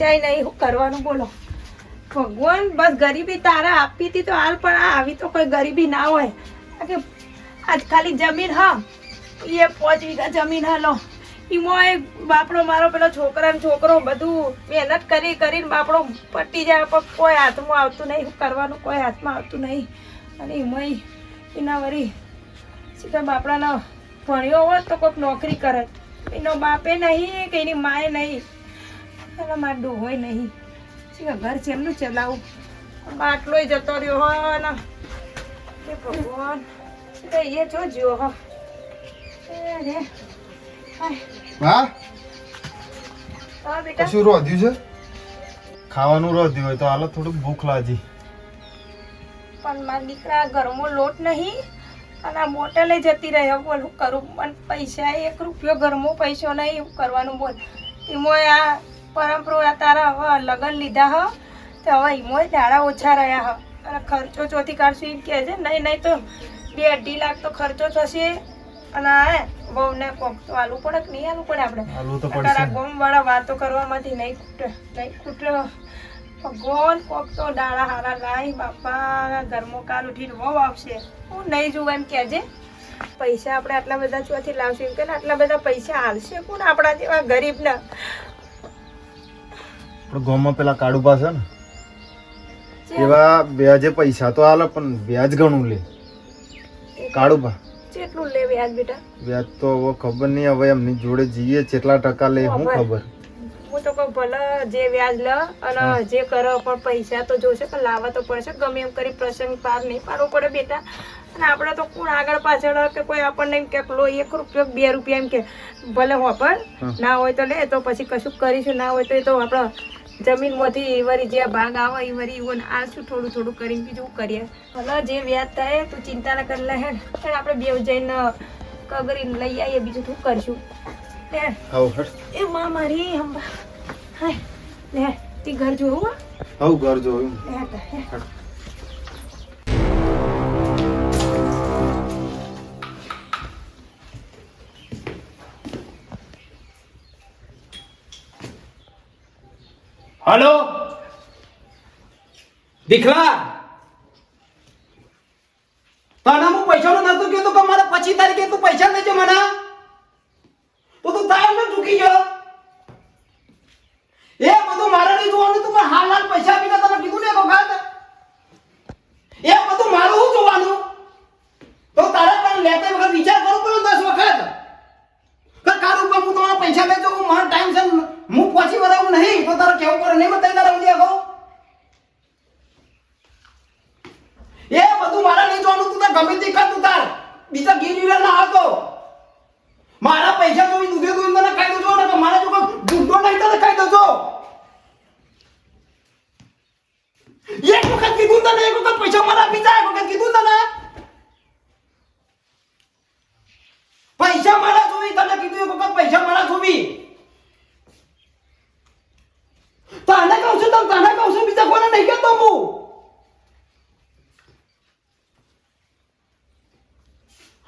પૈસા નહીં, હું કરવાનું બોલો. ભગવાન, બસ ગરીબી તારા આપી હતી તો હાલ પણ આવી તો કોઈ ગરીબી ના હોય. કે આજ ખાલી જમીન હા એ પાંચ વીઘા જમીન હા, લો. એમાં બાપડો મારો પેલો છોકરા છોકરો બધું મહેનત કરી કરીને બાપડો પટી જાય, પણ કોઈ હાથમાં આવતું નહીં. હું કરવાનું કોઈ હાથમાં આવતું નહીં. અને એમાં એના વળી સીધા બાપડાનો ભણ્યો હોત તો કોઈક નોકરી કરે એનો બાપે નહીં કે એની માએ નહીં. એના મારે ડોહોય નહીં. સીધા ઘર જેમનું ચલાવું બાટલોય જતો રહ્યો હો ને એ ભગવાન. એ જોજો હો. એ હા? કશું રોધ્યું છે? ખાવાનું રોધ્યું હોય તો હાલો થોડુંક ભૂખ લાગી. પણ મારા દીકરા ઘરમાં લોટ નહીં અને આ મોટેલે જતી રહ્યો બોલ કરું પણ પૈસા એક રૂપિયો ઘરમાં પૈસો નહીં એવું કરવાનું બોલ. એમાં આ પરંપરા તારા હવે લગ્ન લીધા હ તો હવે એમાંય દાડા ઓછા રહ્યા હ. અને ખર્ચો ચોથી કાઢશું એમ કહે છે નહીં નહીં તો બે અઢી લાખ તો ખર્ચો થશે. અને આ બહુને કોક તો આલવું પડે કે નહીં આલવું પડે આપણે? તારા ગોમવાળા ગોમ વાળા વાતો કરવામાંથી નહીં ખૂટે નહીં ખૂટે. ભગવાન કોક તો ડાળા હારા લાઈ બાપા ઘરમાં કાલ ઉઠીને બહુ આવશે. હું નહીં જોઉં એમ કહેજે પૈસા આપણે આટલા બધા ચોથી લાવશું એમ કે ને આટલા બધા પૈસા હાલશે કોણ આપણા જેવા ગરીબના? આપણે ગામમાં પેલા કાળુ પાસે ને એવા વ્યાજે પૈસા તો હાલે પણ વ્યાજ ઘણું લે. કાળુબા કેટલું લે વ્યાજ બેટા? વ્યાજ તો હવે ખબર નહીં હવે એમની જોડે જઈએ કેટલા ટકા લે હું ખબર. હું તો કહું ભલે જે વ્યાજ લે અને જે કરો પણ પૈસા તો જોશે પણ લાવવા તો પડશે. ગમે એમ કરી પ્રસંગ પાર નહીં પાડવો પડે બેટા. અને આપણે તો કોણ આગળ પાછળ કે કોઈ આપણને એમ કે લો એક રૂપિયો બે રૂપિયા એમ કે. ભલે હોપર. ના હોય તો લે તો પછી કશું કરીશું ના હોય તો એ તો આપણે જમીનમાંથી વળી જે ભાગ આવે એ વળી એવું શું થોડું થોડું કરીને બીજું કરીએ? ભલે જે વ્યાજ થાય તું ચિંતા ના કરી લે હેડ. હેડ આપણે બે જઈને કગરી લઈ આવીએ બીજું શું કરશું? હેડ. એ માં મારી અંબા હાય. લે તે ઘર જોયું હા? ઘર જોયું. તા, હલો? દીખલા? તને હું પૈસાનો નતો કહેતો કે મારા પચીસ તારીખે તું પૈસા લેજો મને. તો તું તાવ ને ચૂકી ગયો. એ બધું મારે નહીં જોવાનું તું, પણ હાલ હાલ પૈસા આપીને તને કીધું ને વખત એ બધું મારું શું જોવાનું? તો તારે પણ લેતે વખત વિચાર કરવો પડ્યો દસ વખત. કે કારું ઉપર હું તમારા પૈસા લેજો. હું પહોંચી નહીં તો તારે કેવું પડે નહીં બતાવી તારે ઉદ્યા કહો એ બધું મારે નહીં જોવાનું તું ગમે તે કર તું તાર. બીજા ગીર ના આવતો. મારા પૈસા તો દૂધે દૂધ મને ખાઈ દેજો ને મારા જો કોઈ નહીં તને ખાઈ દેજો. એક વખત કીધું તને, એક વખત પૈસા મારા બીજા એક વખત કીધું તને. પૈસા મારા જોવી તને કીધું એક વખત પૈસા મારા જોવી તને કહું છું તને તને કહું છું, બીજા કોને નહીં કહેતો હું?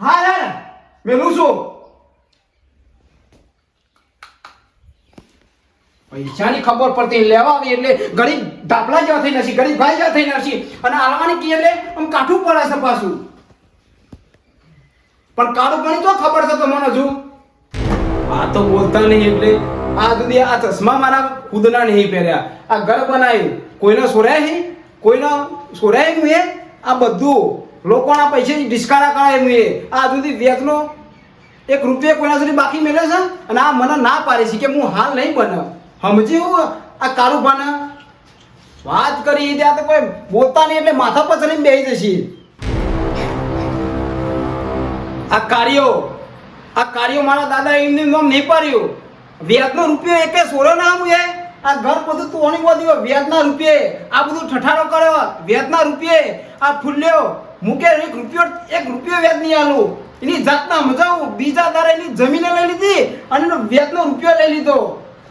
હા યાર મેલું છું. પૈસાની ખબર પડતી લેવા આવી એટલે ગરીબ ધાપલા જેવા થઈ નથી ગરીબ ભાઈ જેવા થઈ નથી અને આલવાની કી એટલે આમ કાઠું પડે છે પાછું. પણ કાળું ગણી તો ખબર છે તમને હજુ? આ તો બોલતા નહીં એટલે આ સુધી આ ચશ્મા મારા ખુદના નહીં પહેર્યા. આ ઘર બનાવ્યું. કોઈનો સોર્યા નહીં કોઈનો સોર્યા હું એ આ બધું. લોકોના પૈસે ડિસ્કારા કરાય હું એ આ સુધી વ્યક્તનો એક રૂપિયા કોઈના સુધી બાકી મેળે છે? અને આ મને ના પાડે છે કે હું હાલ નહીં બને. સમજી હું આ કાળું બને વાત કરી ત્યાં તો કોઈ બોલતા નહીં એટલે માથા ચડીને બેસી જશે. આ કાર્યો આ કાર્યો મારા દાદા એમનું નામ નહીં પાડ્યું. વ્યાજનો રૂપિયો એકે સોરો ના આવું એ? આ ઘર બધું તું ઓણી બોધી વ્યાજના રૂપિયે. આ બધું ઠઠારો કર્યો, વ્યાજના રૂપિયે. આ ફૂલ્યો. મૂકે એક રૂપિયો એક રૂપિયો વ્યાજ નહીં આલું. એની જાતના મજાવું બીજા દારે એની જમીને લઈ લીધી અને એનો વ્યાજનો રૂપિયો લઈ લીધો.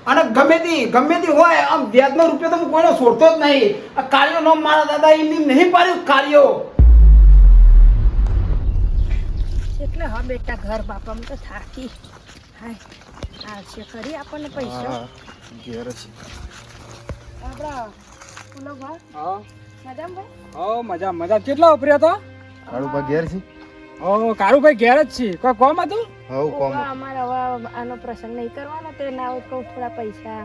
અને ગમે તે ગમે તે હોય, આમ વ્યાજનો રૂપિયો તો હું કોઈનો છોડતો જ નહીં. આ કાર્યો નામ મારા દાદા એમની નહીં પાડ્યું કાર્યો એટલે હા બેટા, ઘર બાપા તો થાકી. હાય. આવશે. ખરી આપણને પૈસા? ઘેર છે આપણા ભા હા. મજામાં હા મજા મજા. કેટલા ઉપર્યા તો કાળુબા ઘેર છે? ઓ ઘેર જ છે. કોઈ કોમ હતું? હવ કોમ. અમારે હવે આનો પ્રસંગ નહીં કરવાનો તે ના હોય તો થોડા પૈસા.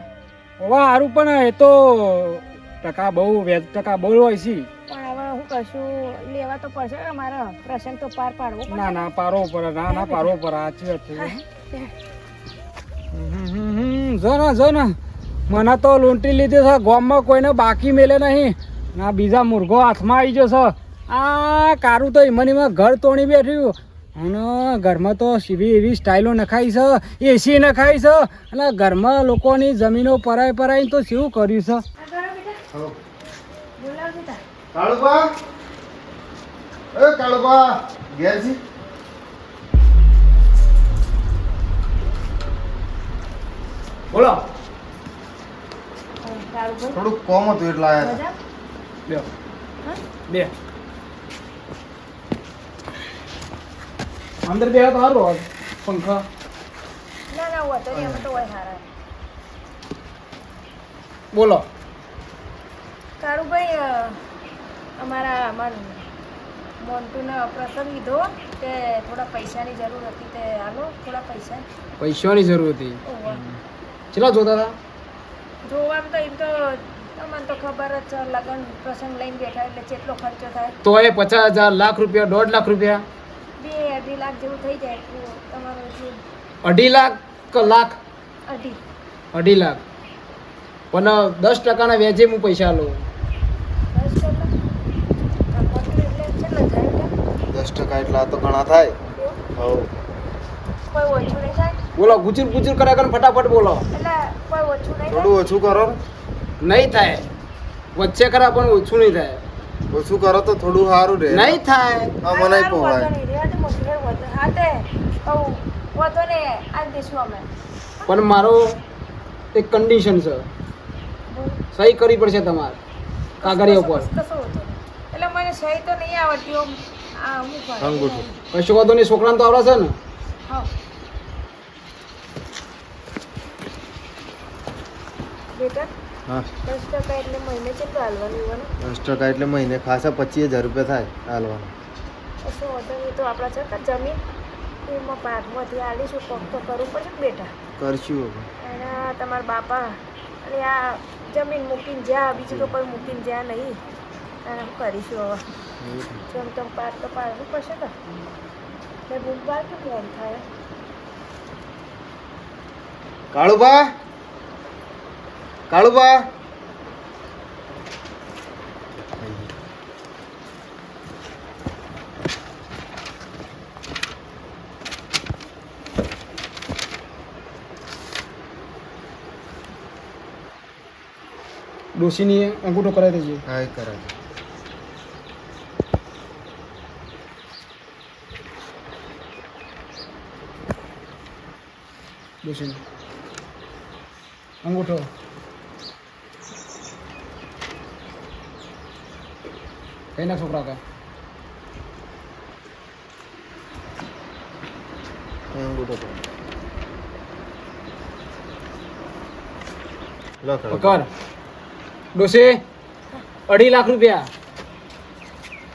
ઓવા હારું પણ એ તો ટકા બહુ વ્યાજ ટકા બહુ હોય છે. પણ હવે હું કશું લેવા તો પડશે ને પ્રસંગ તો પાર પાડવો ના ના પારો ઉપર ના ના પારો ઉપર આ છે હમ, જો ને જો ને. મને તો લૂંટી લીધી છે ગામમાં કોઈને બાકી મેલે નહીં. ના બીજા મુર્ગો હાથમાં આવી ગયો છે આ કારું તો ઈમન ઈમન ઘર તોડી બેઠ્યું. અને ઘરમાં તો સીવી એવી સ્ટાઇલો નખાઈ છે એસી નખાઈ છે. અને ઘરમાં લોકોની જમીનો પરાય પરાય તો શું કર્યું છે? કાળુબા એ કાળુબા ગયા છે? બોલો. સારું થોડુંક કોમ હતું એટલે આવ્યા હતા. બે બે. અંદર બે તો સારું હોય પંખા. ના ના હોય તો એમ તો હોય હારા. બોલો. કાળુભાઈ ભાઈ અમારા અમાર મોન્ટુને પ્રસંગ લીધો તે થોડા પૈસાની જરૂર હતી તે હાલો થોડા પૈસા. પૈસાની જરૂર હતી. કેટલા જોતા હતા? જોવામાં તો એમ તો તમને તો ખબર જ છે લગ્ન પ્રસંગ લઈને બેઠા એટલે કેટલો ખર્ચો થાય. તો એ પચાસ હજાર લાખ રૂપિયા દોઢ લાખ રૂપિયા? બે અઢી લાખ જેવું થઈ જાય તમારું અઢી લાખ કે લાખ? અઢી. અઢી લાખ. પણ દસ ટકાના વ્યાજે હું પૈસા લઉં. દસ કલાક આ એટલે થાય દસ ટકા એટલા તો ઘણા થાય. કોઈ ઓછું નહીં થાય? બોલો ગુચુર ગુચુર કરે કરે ફટાફટ બોલો? એટલે ઓછું નહીં થોડું ઓછું કરો. નહીં થાય. વચ્ચે ખરા પણ ઓછું નહીં થાય. ઓછું કરો તો થોડું સારું રહે. નહીં થાય. હા મને પોવાય પણ મારો એક કન્ડિશન છે. સહી કરવી પડશે તમારે કાગળિયા ઉપર. એટલે મને સહી તો નહીં આવડતી અંગૂઠું. કશું વાંધો નહીં છોકરાને તો આવડે છે ને? હા. બેટા હા. દસ ટકા એટલે મહિને કેટલું હાલવાનું એવાનું દસ ટકા એટલે મહિને ખાસા પચીસ હજાર રૂપિયા થાય હાલવાનું. શું વાંધો નહીં તો આપણા છે કે જમીન. એમાં આલીશું કોક તો કરવું પડશે ને બેટા? કરશું અને તમારા બાપા અને આ જમીન મૂકીને જ્યાં બીજું તો કોઈ મૂકીને જ્યાં નહીં. અને કરીશું હવે. જેમ તેમ પાર તો પાડવું પડશે ને. પાર કે મોડ થાય? કાળુબા કાળુબા. ડોશીની અંગૂઠો કરાવી દેજે. હા એ કરાવી ડોશીની અંગૂઠો. કઈ ના છોકરા. પકડ ડોશી અઢી લાખ રૂપિયા.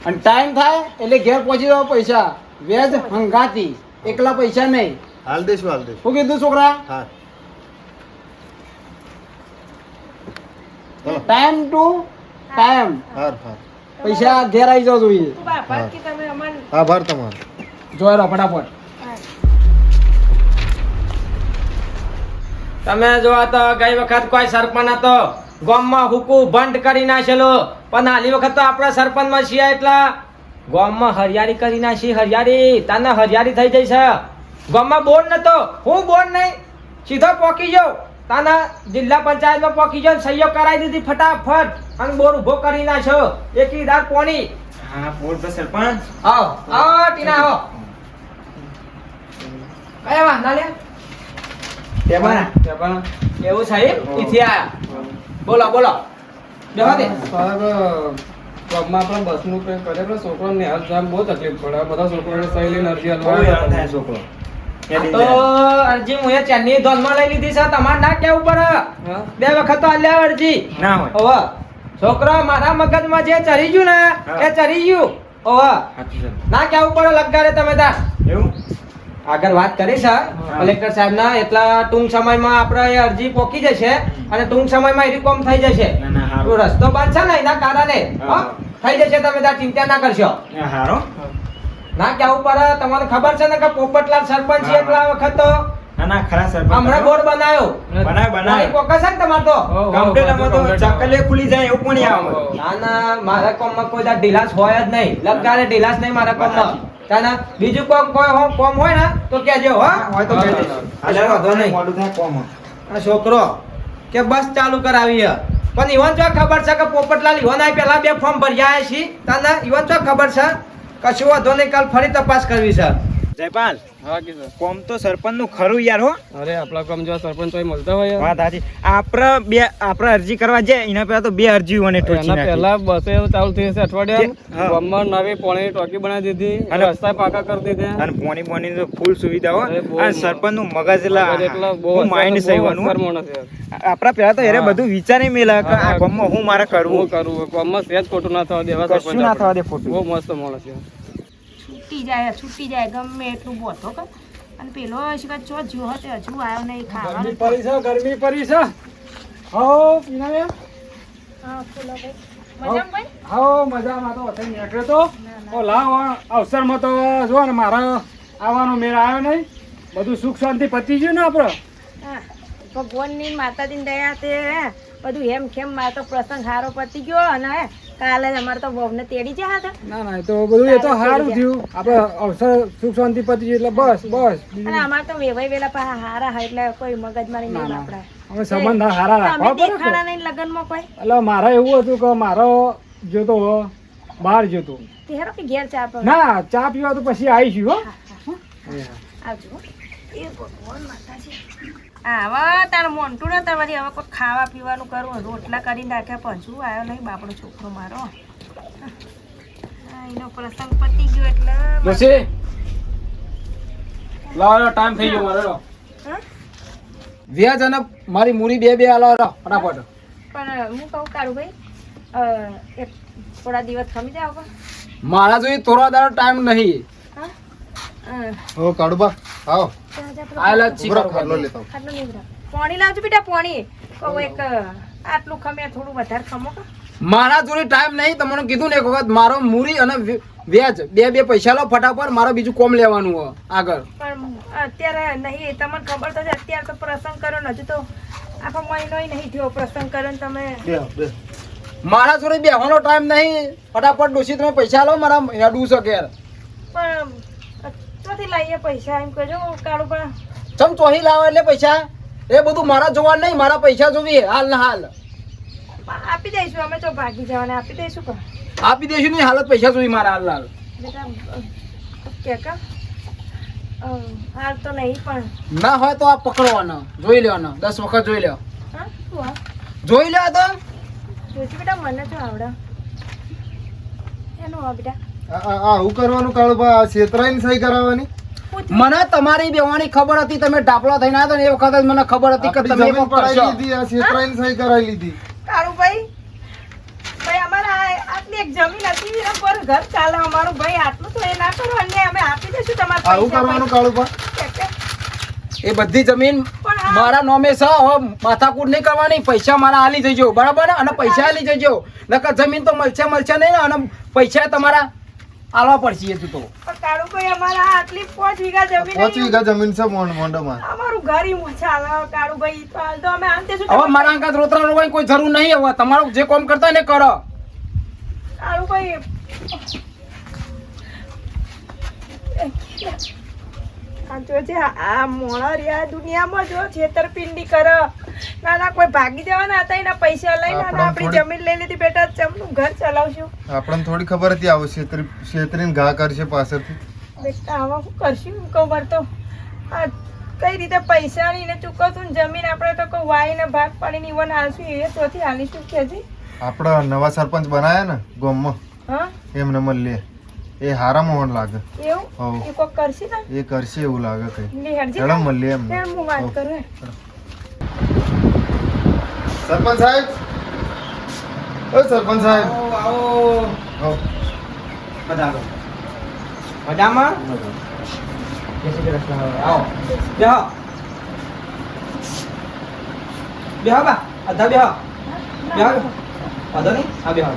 અને ટાઈમ થાય એટલે ઘેર પહોંચી જવા પૈસા. વ્યાજ હંગાતી. એકલા પૈસા નહીં. હાલ દેશું હાલ દેશું શું કીધું છોકરા? હા. ટાઈમ ટુ ટાઈમ હાર હાર. પૈસા ઘેર આવી જાવ જોઈએ. આભાર હા. કે તમે અમને તમારો. જોઈ રહો ફટાફટ. તમે જોવા તો ગઈ વખત કોઈ સરપંચ હતો ગામમાં હુકુ ભંડ કરી નાખેલો. પણ આલી વખત તો આપણા સરપંચમાં છીએ એટલે. ગામમાં હરિયાળી કરી નાખી હરિયાળી. તને હરિયાળી થઈ જઈ છે. ગામમાં બોર્ડ નતો. હું બોર્ડ નહીં. સીધો પોકી જાઉં. તાના જિલ્લા પંચાયતમાં પોકી જાઉં સહયોગ કરાવી દીધી ફટાફટ. અને બોર ઊભો કરી નાખ્યો એકી દાર કોની હા બોર તો સરપંચ. આવ આવ ટીના આવો. કયા વાંધા લે? તેમાં. તેમાં. એવું સાહેબ ઈથી આયા. બોલો બોલો. બેહો દે સાહેબ ક્લબમાં પણ બસનું કંઈ કરે પણ છોકરો ને હાલ જામ બહુ તકલીફ પડે. બધા બધા છોકરોને સહી લઈને અરજી થાય છોકરો. તો અરજી હું એ ચેન્નઈ ધોનમાં લઈ લીધી છે. તમારે ના કેવું પડે. બે વખત તો હાલ્યા અરજી. ના હોય. છોકરો મારા મગજમાં જે ચરી ગયું ને એ ચરી ગયું. ઓહ. ના કેવું પડે લગાડે તમે તાર એવું? આગળ વાત કરી છે કલેક્ટર સાહેબ ના એટલા ટૂંક સમયમાં આપણે એ અરજી પોકી જશે અને ટૂંક સમયમાં એ કોમ થઈ જશે. તો રસ્તો બાદ છે ને એના કારણે. થઈ જશે તમે તાર ચિંતા ના કરશો. ના કેવું પડે તમને ખબર છે ને કે પોપટલાલ સરપંચ એટલા વખત તો ના ના ખરા સરપંચ હમણાં બોર્ડ બનાવ્યો બનાય. બનાય પાણી ને તમારે તો? કમ્પ્લેટ આમાં તો ચક્કલે ખુલી જાય એવું પણ આવે ના ના મારા કોમમાં કોઈ દાડો ઢીલાસ હોય જ નહીં. લગાડે ઢીલાસ નહીં મારા કોમમાં. તાના બીજું કોમ કોઈ હો- કોમ હોય ને તો કેજો હો. હોય તો કહી દેજો. એટલે નહીં. મોડું થાય કોમ આ છોકરો કે બસ ચાલુ કરાવી પણ ઈવન જો ખબર છે કે પોપટલાલ ઈવન આઈ પેલા બે ફોર્મ ભર્યા છે તાના ઈવન જો ખબર છે. કશું વધો નહીં કાલ ફરી તપાસ કરવી છે. જયપાલ હા કોમ તો સરપંચનું ખરું યાર હો અરે આપણા કોમ જો સરપંચ હોય મળતા હોય વાત સાચી આપણે બે આપણે અરજી કરવા જાય એના પહેલા તો બે અરજી મને ટોચી નાખી. પહેલા બસે ચાલુ થઈ હશે અઠવાડિયા. ગામમાં નવી પોણી ટોકી બનાવી દીધી અને- રસ્તા પાકા કરી દીધા અને પોની પોની તો ફૂલ સુવિધા હો અને સરપંચનું મગજ એટલા બહુ માઇન્ડ છે. આપણા પહેલા તો હા. બધું વિચારી મેલા કે આ. ગામમાં હું મારે કરવું કરવું કરું ગામમાં ફોટો ખોટું ના થવા દેવા સરપંચ ના થવા દે ખોટું. બહુ મસ્ત માણસ છે છૂટી જાય છૂટી જાય ગમે એટલું બોધો કર અને પેલો હશે કે ચો જો હતે હજુ આવ્યો નહીં ગરમી ખાવાનું પડી છે ગરમી પડી છે. હાઓ પીનાબેન હા ફૂલાભાઈ મજામાં ભાઈ? હાઓ મજામાં તો વથઈ નીકળ્યો તો. ઓ લાવ અવસરમાં તો જો ને મારા આવવાનો મેળ આવ્યો નહીં. બધું સુખ શાંતિ પતી ગયું ને આપણે. હા ભગવાનની માતાજીની દયા તે બધું હેમ ખેમ મારો પ્રસંગ સારો પતી ગયો અને કાલે અમારે તો વહુને તેડી જ્યા હતા. ના ના તો બધું એ તો સારું થયું. આપણે અવસર સુખ શાંતિ પતી ગયું એટલે બસ બસ. અને અમારે તો વેવાઈ વેલા પાછા હારા હોય એટલે કોઈ મગજમારી નહીં ના વાપરાય. અમે સંબંધ હારા રાખવા પડે દેખાણા. નહીં લગ્નમાં કોઈ? એટલે મારે એવું હતું કે મારો જોતો બહાર જતો. તે હેરો કે ઘેર ચા પર ના ચા પીવા તો પછી આવીશું હો. આવજો એ ભગવાન માતાજી. આવા તાર મોન્ટું ને તાર હવે કોઈ ખાવા પીવાનું કરવું રોટલા કરી નાખ્યા પછી આવ્યો નહીં બાપડો છોકરો મારો. એનો પ્રસંગ પતી ગયો એટલે જશે લાવો ટાઈમ થઈ ગયો મારો? વ્યાજ અને મારી મૂડી બે બે આલો ફટાફટ. પણ હું કહું કાળું ભાઈ એક થોડા દિવસ ખમી જાવ? મારા જોઈએ થોડો દાડો ટાઈમ નહીં. હા? હો કાળુબા આવો. ચીકર ખાટલો લેતા. ખાટલો ભરાવ. લાવજો બેટા પાણી. કહું એક આટલું ખમે થોડું વધારે ખમો મારા જોડે ટાઈમ નહીં તમને કીધું ને એક વખત મારો મૂરી અને વ્યાજ બે બે પૈસા લો ફટાફટ મારે બીજું કોમ લેવાનું હોય આગળ. પણ અત્યારે નહીં તમને ખબર તો છે અત્યારે તો પ્રસંગ કર્યો ને હજુ તો આખો મહિનો નહીં થયો પ્રસંગ કર્યો ને તમે. મારા જોડે બેહવાનો ટાઈમ નહીં ફટાફટ ડોસી તમે પૈસા લો મારા હેડું છે ઘેર. પણ ચોથી લાવીએ પૈસા એમ કહેજો કાળું પણ. ચમ ચોહી લાવો એટલે પૈસા? એ બધું મારા જોવા નહીં મારા પૈસા જોઈએ હાલ ના હાલ. આપી દઈશું અમે તો ભાગી જવાને આપી દઈશું કો આપી દઈશું નહીં હાલત પૈસા જોઈએ મારા હાલ હાલ. બેટા અ, કે? કા હાલ તો નહીં પણ. ના હોય તો આ પકડવાનો જોઈ લેવાનો દસ વખત જોઈ લ્યો. જોઈ લ્યો તો. જોઈતી બેટા મને તો આવડે. એનું બેટા. આ- આ- આ હું કરવાનું કાળુબા આ છેતરાઈને સહી કરાવવાની? મને તમારી બેવાની ખબર હતી તમે ઢાપલા થઈને આવ્યા ને એ વખત જ મને ખબર હતી કે તમે જમીન કોક લીધી આ છેતરાઈને સહી કરાવી લીધી. કાળું ભાઈ ભાઈ અમારા આટલી એક જમીન હતી એના પર ઘર ચાલે અમારું ભાઈ આટલું તો એ ના કરો અને અમે આપી દઈશું તમારા આવું કરવાનું કાળુબા કે- કે- એ બધી જમીન મારા નોમે છે માથાકૂટ નહીં કરવાની પૈસા મારા હાલી જજો બરાબર? ને અને પૈસા હાલી જજો. નકર જમીન તો મળશે મળશે નહીં ને અને પૈસા તમારા આલવા પડશે એ તો પણ કાળુભાઈ અમારા આટલી પાંચ વીઘા જમીન પાંચ વીઘા જમીન છે મોંડ મોંડામાં. અમારું ઘર ઈ ચાલે કાળુભાઈ તો હાલ તો અમે આમ તે શું હવે મારા અંકાત રોતરા કોઈ જરૂર નહીં હવે. તમારું જે કામ કરતા ને કરો. કાળુભાઈ જો છે આ મોણા રહ્યા દુનિયામાં જો છેતરપિંડી કર. ના ના કોઈ ભાગી જવાના હતા એના પૈસા આપણી જમીન લઈ લીધી બેટા ચમનું ઘર ચલાવશું? આપણને થોડી ખબર હતી આવું છેતરી છેતરીને ઘા કરશે પાછળથી. બેટા શું કરશું કવર તો. આ કઈ રીતે પૈસા ને ચૂકવશું ને જમીન આપણે તો કોઈ વાય ને ભાગ પાડીને ઈવન હાલશું એ તોથી હાલીશું કે આપણા નવા સરપંચ બનાયા ને ગામમાં. હા? એમને મળીએ એ હારા મોહન લાગે. એવું? એ કોક કરશે ને? એ કરશે એવું લાગે કઈ. હેડજે. મળીએ એમ. હું વાત કરું સરપંચ સાહેબ? ઓ સરપંચ સાહેબ. આવો આવો. પધારો મજામાં જય શ્રી કૃષ્ણ. આવો. બેહો. બેહો બા. અધા બેહો. બેહો. વાંધો નહીં? હા બેહો.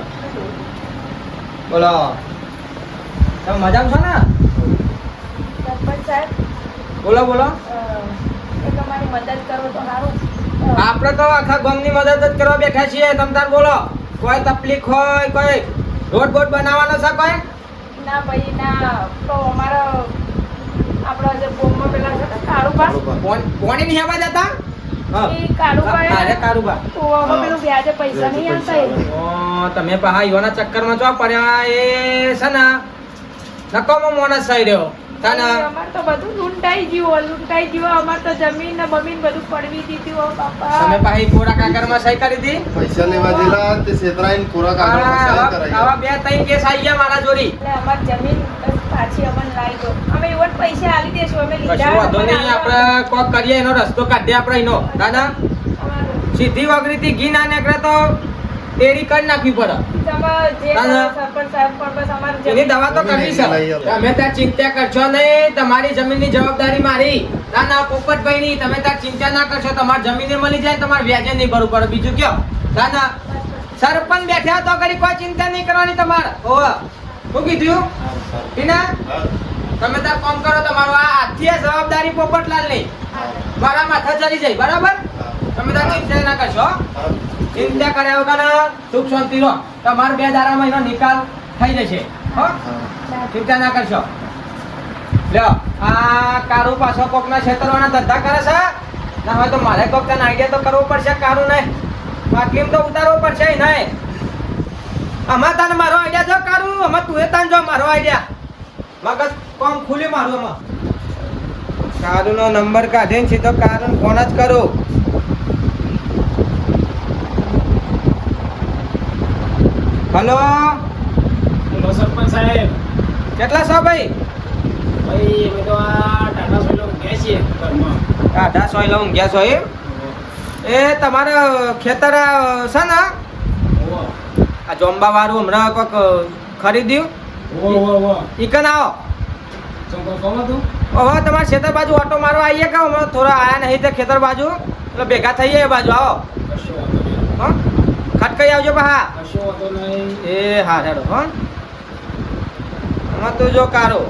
બોલો. તમે મજામાં છો ને? સાહેબ બોલો બોલો. એ તમારી મદદ કરો તો સારું. આપણે તો આખા ગામની મદદ જ કરવા બેઠા છીએ. તમ તાર બોલો. કોઈ તકલીફ હોય કોઈ રોડ બોટ બનાવવાનો છે કોઈ? ના ભાઈ ના. તો અમારા આપણા જે બોમ્બમાં પેલા છે ને કાળુબા. પોણી ની જતા? હવે પેલું વ્યાજે પૈસા નહીં આવતા તમે પહા યોના ચક્કરમાં છો પડ્યા એ છે ને. નકોમો મોણસ થઈ રહ્યો. તને અમાર તો બધું લૂંટાઈ ગયું લૂંટાઈ ગયું અમાર તો જમીન ને બમીન બધું પડવી દીધું બાપા. તમે પાહી કોરા કાકરમાં સહી કરી હતી પૈસા લેવા દેલા તે છેતરાઈને ખોરાક આગળ આવા સહી આવા બે ત્રણ કેસ આવી ગયા મારા જોડી. એટલે અમાર જમીન પાછી અમને લાવી દો. અમે એવો પૈસા આલી દેશું અમે લીધા વાંધો નહીં આપણે કોક કરીએ એનો રસ્તો કાઢીએ આપણે એનો. દાદા સીધી વગરીથી ઘી ના નીકળે તો તેડી કરી નાખવી પડે. તમે એની દવા તો કરવી છે. ત્યાં ચિંતા કરશો નહીં તમારી જમીનની જવાબદારી મારી. ના ના પોપટભાઈ ની તમે ત્યાં ચિંતા ના કરશો. તમારી જમીને મળી જાય તમારે વ્યાજે નહીં ભરવું પડે. બીજું કયો? ના ના. સરપંચ બેઠા તો કરી કોઈ ચિંતા નહીં કરવાની તમારે. ઓહ શું કીધું? ટીના? તમે ત્યાં કામ કરો તમારો આ આજથી આ જવાબદારી પોપટલાલની મારા માથા ચડી જાય બરાબર? તમે ત્યાં ચિંતા ના કરશો હો? ચિંતા કર્યા વગર સુખ શાંતિ રહો તમાર બે દાડામાં એનો નિકાલ થઈ જશે. હો? ચિંતા ના કરશો. લ્યો આ કારુ પાછો કોકના છેતરવાના ધંધા કરે છે? ના હોય તો મારે કોક તને આઈડિયા તો કરવો પડશે કારું નહીં બાટલીમ તો ઉતારવો પડશે નહીં. આમાં તને મારો આઈડિયા જો કારું આમાં તું એ તને જો મારો આઈડિયા. મગજ કોમ ખુલી મારું આમાં. કારુનો નંબર કાઢીને સીધો કારણ ફોન જ કરું. હલો. હલો સરપંચ સાહેબ. કેટલા છો ભાઈ? ભાઈ અમે તો આ ટાટા સોય લઉં ગયા છીએ ઘરમાં. આઢા સોય લઉં ગયા છો એમ? એ તમારે ખેતર છે ને? આ જોંબા વાળું હમણાં કોક ખરીદ્યું? ઈકન આવો? ઓહો તમારે ખેતર બાજુ ઓટો મારવા આવીએ કે હમણાં થોડા આયા નહીં તે ખેતર બાજુ? એટલે ભેગા થઈએ એ બાજુ આવો. હો? ખટકાઈ આવજો પા કશો વાંધો નહીં. એ હા હેડો હો. તું જો કારો.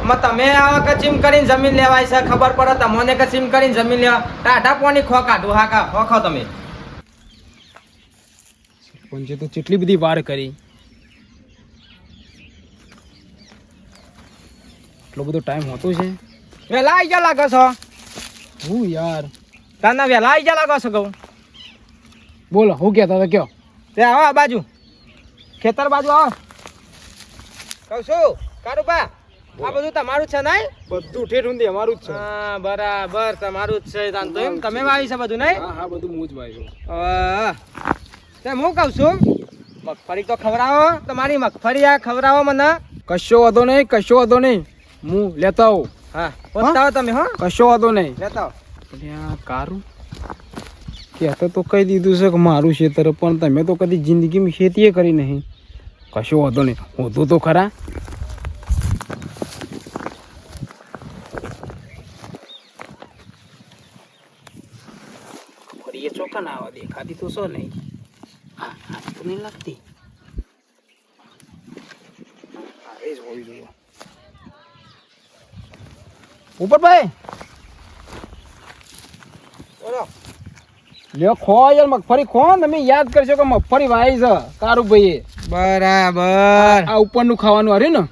આમાં તમે આવો કચીમ કરીને જમીન લેવાય છે ખબર પડે તમને કચીમ ચીમ કરીને જમીન લેવા. ટાઢા પોની ખો કાઢો હા કા ખો ખો તમે. સરપંચે તો કેટલી બધી વાર કરી. એટલો બધો ટાઈમ હોતો છે. વેલા આવી ગયા લાગો છો? હું યાર. તાના વેલા આવી ગયા લાગો છો કહું? બોલો હું કહેતા હતા કયો? તે આવો આ બાજુ. ખેતર બાજુ આવો. કહું છું કારુબા આ બધું તમારું છે નહીં? બધું ઠેઠ ઊંધી અમારું જ હા બરાબર તમારું જ છે તાન તો એમ. તમે વાવી છે બધું નહીં? હા હા બધું હું જ હવે તે હું કહું છું મગફળી તો ખવડાવો તમારી મગફળી આ ખવડાવો મને. કશો વાંધો નહીં કશો વાંધો નહીં. હું લેતા આવું. હા બતાવો તમે હા. કશો વાંધો નહીં. લેતા આવો. કારું. કહેતો તો કહી દીધું છે કે મારું ખેતર પણ તમે તો કદી જિંદગીમાં ખેતીએ કરી નહીં. કશો વાંધો નહીં. હોતું તો ખરા. એ ચોખા ના આવા દેખાતી તો શો નહીં. હા હા તો નહીં લાગતી. એ જ હોવી લ્યો ખો યાર મગફળી ખો તમે યાદ કરશો કે મગફળી વાઈ છે કારું ભાઈ બરાબર. આ ઉપરનું ખાવાનું હાર્યું ને?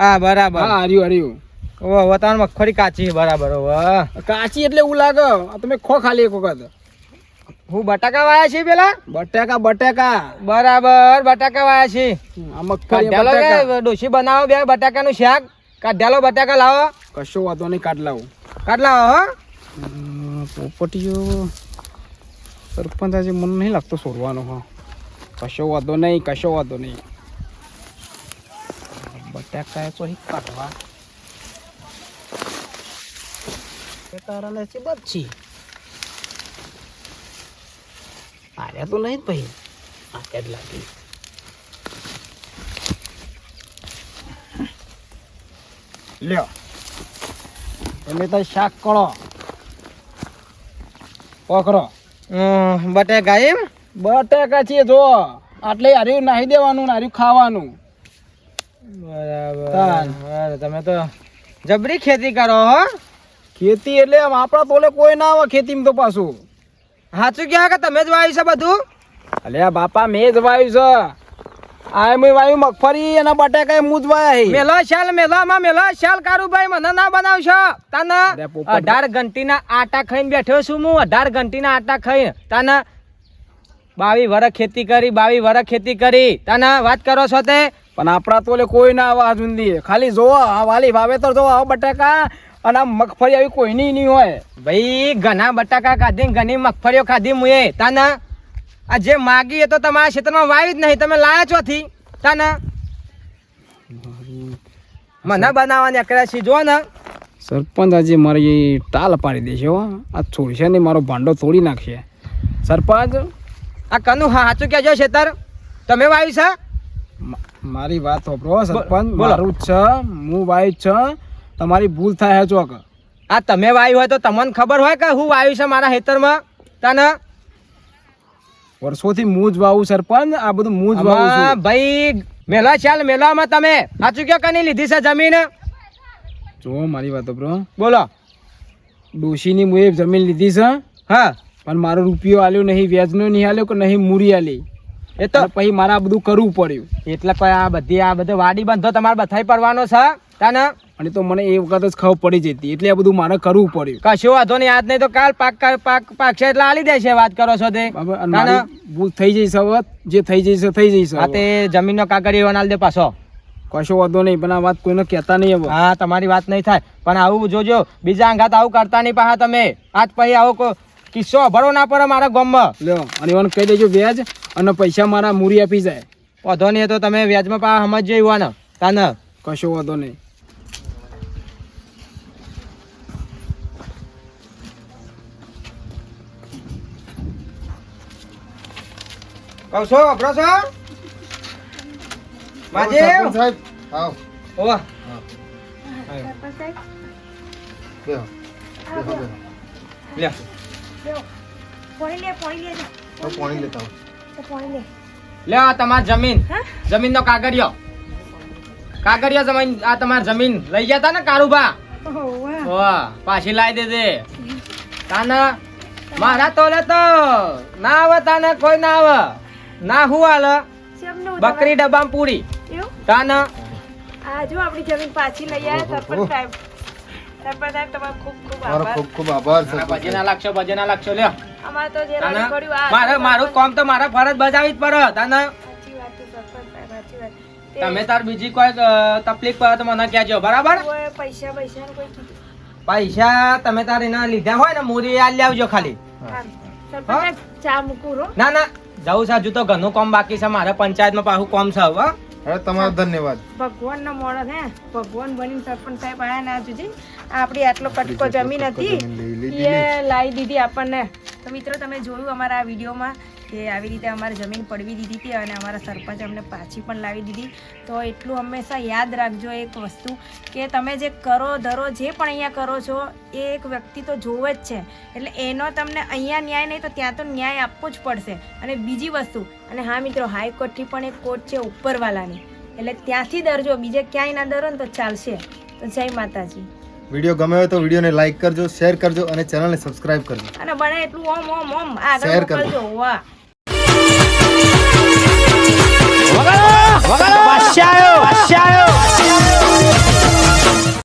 હા બરાબર. હા હાર્યું હાર્યું. ઓ હવે તાર મગફળી કાચી છે, બરાબર હવે કાચી એટલે એવું લાગે તમે ખો ખાલી એક વખત. હું બટાકા વાયા છે પેલા? બટાકા બટાકા. બરાબર બટાકા વાયા છે આ મગફળી ડોસી ડોશી બનાવો બે બટાકાનું શાક? કાઢ્યાલો બટાકા લાવો. કશો વાંધો નહીં કાઢ લાવું. કાઢ લાવો હો. હમ, પોપટીયો સરપંચ આજે મને નહીં લાગતો છોડવાનો, હા. કશો વાંધો નહીં, કશો વાંધો નહીં. બટાકા તો અહીં કાઢવા. કારણે છે બચી આર્યા તો નહીં ભાઈ. આ જ લાગી. લ્યો. તમે તો શાક કરો પકડો. બટાકા એમ? બટેકા છે જો. આટલે હાર્યું નાહી દેવાનું ને હાર્યું ખાવાનું. બરાબર. તમે તો જબરી ખેતી કરો હો. ખેતી એટલે આમ આપણા તોલે કોઈ ના આવે ખેતીમાં તો પાછું. સાચું ક્યાં કે તમે જ વાવ્યું છે બધું? અલ્યા બાપા મેં જ વાવ્યું છે. આ મેં વાવ્યું મગફળી અને બટાકા એ મું જ વાયા મેલો શાલ મેલો માં મેલો શાલ કારુભાઈ મને ના બનાવશો. તને અઢાર ઘંટીના આટા ખાઈને બેઠો છું હું અઢાર ઘંટીના આટા ખાઈને. તને બાવી વરસ ખેતી કરી બાવી વરસ ખેતી કરી. તને વાત કરો છો તે? પણ આપણા તો કોઈ ના આવા જુંદી ખાલી જોવો આ વાલી વાવેતર જોવો આ બટાકા અને આ મગફળી આવી કોઈની નહીં હોય. ભાઈ ઘણા બટાકા ખાધી ઘણી મગફળીઓ ખાધી મુએ. તને આ જે માગી એ તો તમારા ક્ષેત્રમાં વાવી જ નહીં. તમે લાયા ચોથી તને. મને બનાવવાની અકરા જો ને. સરપંચ આજે મારી ટાલ પાડી દેશે હો. આ છોડશે ને મારો ભાંડો તોડી નાખશે. સરપંચ? આ કનું હા સાચું કહેજો છેતર તમે વાવ્યું છે? મારી વાત સાંભળો સરપંચ. મારું જ છે હું વાવી છે. તમારી ભૂલ થાય છે ચોક. આ તમે વાવ્યું હોય તો તમને ખબર હોય કે હું વાવ્યું છે મારા ખેતરમાં? તને. વર્ષોથી હું જ વાવું સરપંચ. આ બધું હું જ વાવું છું. ભાઈ મેલા ચાલ મેલામાં તમે સાચું કયો કની લીધી છે જમીન? જો મારી વાતો બ્રો. બોલો. ડોશીની મુએ જમીન લીધી છે. હા. પણ મારો રૂપિયો આલ્યો નહીં વ્યાજનો નહીં આલ્યો કે નહીં મૂરી આલી. એ તો પછી મારે આ બધું કરવું પડ્યું. એટલે આ બધી આ બધું વાડી બંધો તમારે બથાઈ પડવાનો છે તને? અને તો મને એ વખત જ ખબર પડી જતી એટલે આ બધું મારે કરવું પડ્યું. કશું વાંધો નહીં આજ નહીં તો કાલ પાક પાક પાકશે એટલે આલી દેશે વાત કરો છો તે. ભૂલ થઈ જઈશ હવે જે થઈ જઈશ થઈ જઈશ આ તે જમીનનો કાગળ એવો નાલ દે પાછો. કશો વાંધો નહીં પણ આ વાત કોઈને કહેતા નહીં હવે. હા તમારી વાત નહીં થાય પણ આવું જોજો બીજા અંગાત આવું કરતા નહીં પાછા તમે. આજ પછી આવો કિસ્સો ભરો ના પડે મારા ગામમાં. લ્યો અને એવાનું કહી દેજો વ્યાજ અને પૈસા મારા મૂરી આપી જાય. વાંધો નહીં તો તમે વ્યાજમાં પા સમજજો યુવાન. તાને. કશો વાંધો નહીં. કહું છો અભરો છો સાહેબ? આવ. ઓવા. બેહો બેહો. બેહો. બેહો. બેહો. લે પોણી લેજો હવે પાણી લેતા તો પોણી લે. લે આ તમારી જમીન. હા? જમીનનો કાગળિયો. કાગળિયો જમીન આ તમારી જમીન. લઈ ગયા તા ને કારુભા વાહ પાછી લાવી દેજે. તાને મારા તો લે તો ના આવે તાને કોઈ ના આવે. ના હું હાલ? બકરી ડબ્બામાં પૂરી. તાને? આ જો આપણી જમીન પાછી લઈ આવ્યા સરપંચ સાહેબ સરપંચ સાહેબ ખૂબ ખૂબ આભાર. ખૂબ ખૂબ આભાર સરપંચ ભજના સાહેબ. લાગશો ભજના લાગશો લ્યો. અમારે તો જે મારે મારું કામ તો મારા ફરજ બજાવી જ પડે તાને? સાચી વાત છે સરપંચ સાહેબ સાચી વાત. તમે તાર બીજી કોઈ તકલીફ પડે તો મને કહેજો બરાબર? પૈસા પૈસા કોઈ પૈસા તમે તાર એના લીધા હોય ને મૂરી આ લાવજો ખાલી. ચા મૂકું ના ના. જવું છે હજુ તો ઘણું કોમ બાકી છે મારે પંચાયતમાં પાછું કોમ છે હવે. હવે તમારો ધન્યવાદ. ભગવાન નો મોડસ હે? ભગવાન બની સરપંચ સાહેબ આયા ના જુજી આપડી આટલો કટકો જમીન હતી એ લાવી દીધી આપણને. તો મિત્રો તમે જોયું અમારા આ વિડીયોમાં કે આવી રીતે અમારે જમીન પડવી દીધી હતી અને અમારા સરપંચ અમને પાછી પણ લાવી દીધી. તો એટલું હંમેશા યાદ રાખજો એક વસ્તુ કે તમે જે કરો ધરો જે પણ અહીંયા કરો છો એ એક વ્યક્તિ તો જોવે જ છે. એટલે એનો તમને અહીંયા ન્યાય નહીં તો ત્યાં તો ન્યાય આપવો જ પડશે. અને બીજી વસ્તુ અને હા મિત્રો હાઈકોર્ટથી પણ એક કોર્ટ છે ઉપરવાલાની. એટલે ત્યાંથી ડરજો બીજે ક્યાંય ના ડરો ને તો ચાલશે. તો જય માતાજી. વીડિયો ગમે હોય તો વિડીયોને લાઈક કરજો શેર કરજો અને ચેનલને સબસ્ક્રાઇબ કરજો. અને બને એટલું ઓમ ઓમ ઓમ. આગળ કરજો. વાહ. વગાડો વગાડો